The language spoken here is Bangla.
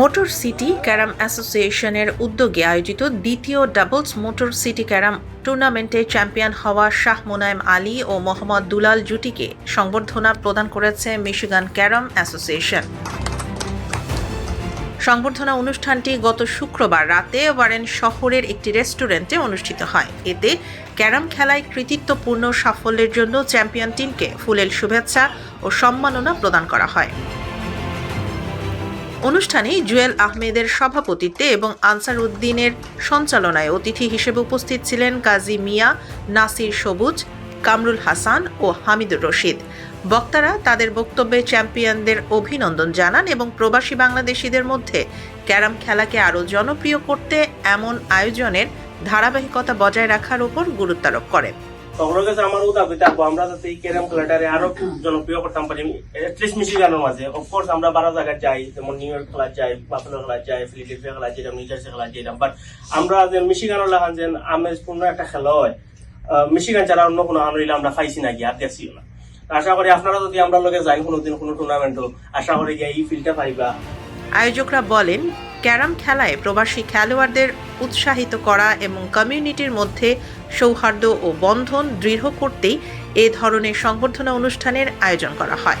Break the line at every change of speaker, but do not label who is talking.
মোটর সিটি ক্যারাম অ্যাসোসিয়েশনের উদ্যোগে আয়োজিত দ্বিতীয় ডাবলস মোটর সিটি ক্যারাম টুর্নামেন্টে চ্যাম্পিয়ন হওয়া শাহ মোনায়েম আলী ও মোহাম্মদ দুলাল জুটিকে সংবর্ধনা প্রদান করেছে মিশিগান ক্যারাম অ্যাসোসিয়েশন সংবর্ধনা অনুষ্ঠানটি গত শুক্রবার রাতে ওয়ারেন শহরের একটি রেস্টুরেন্টে অনুষ্ঠিত হয়। এতে ক্যারাম খেলায় কৃতিত্বপূর্ণ সাফল্যের জন্য চ্যাম্পিয়ন টিমকে ফুলেল শুভেচ্ছা ও সম্মাননা প্রদান করা হয়। অনুষ্ঠানে জুয়েল আহমেদের সভাপতিত্বে এবং আনসার উদ্দিনের সঞ্চালনায় অতিথি হিসেবে উপস্থিত ছিলেন কাজী মিয়া, নাসির সবুজ, কামরুল হাসান ও হামিদুর রশিদ। বক্তারা তাদের বক্তব্যে চ্যাম্পিয়নদের অভিনন্দন জানান এবং প্রবাসী বাংলাদেশিদের মধ্যে ক্যারাম খেলাকে আরও জনপ্রিয় করতে এমন আয়োজনের ধারাবাহিকতা বজায় রাখার উপর গুরুত্বারোপ করেন।
আমার দাবি থাকব আমরা যাতে এই ক্যারাম খেলাটারে আরও জনপ্রিয় করতাম পারি মাঝে। অফকোর্স আমরা বারো জায়গায় যাই, যেমন নিউ ইয়র্ক খেলা যাই বাফেলো খেলা যাই খেলা নিউ জার্সি খেলা বাট আমরা যে মিশিগানের লাগান যে আমেজপূর্ণ একটা খেলা হয় মিশিগান ছাড়া অন্য কোনো আনইলে আমরা আর দেখছিও না। আশা করি আপনারা যদি আমরা যাই, কোনোদিন কোনো টুর্নামেন্টও আশা করি গিয়ে এই ফিল্ডটা পাইবা।
আয়োজকরা বলেন, ক্যারাম খেলায় প্রবাসী খেলোয়াড়দের উৎসাহিত করা এবং কমিউনিটির মধ্যে সৌহার্দ্য ও বন্ধন দৃঢ় করতেই এ ধরনের সংবর্ধনা অনুষ্ঠানের আয়োজন করা হয়।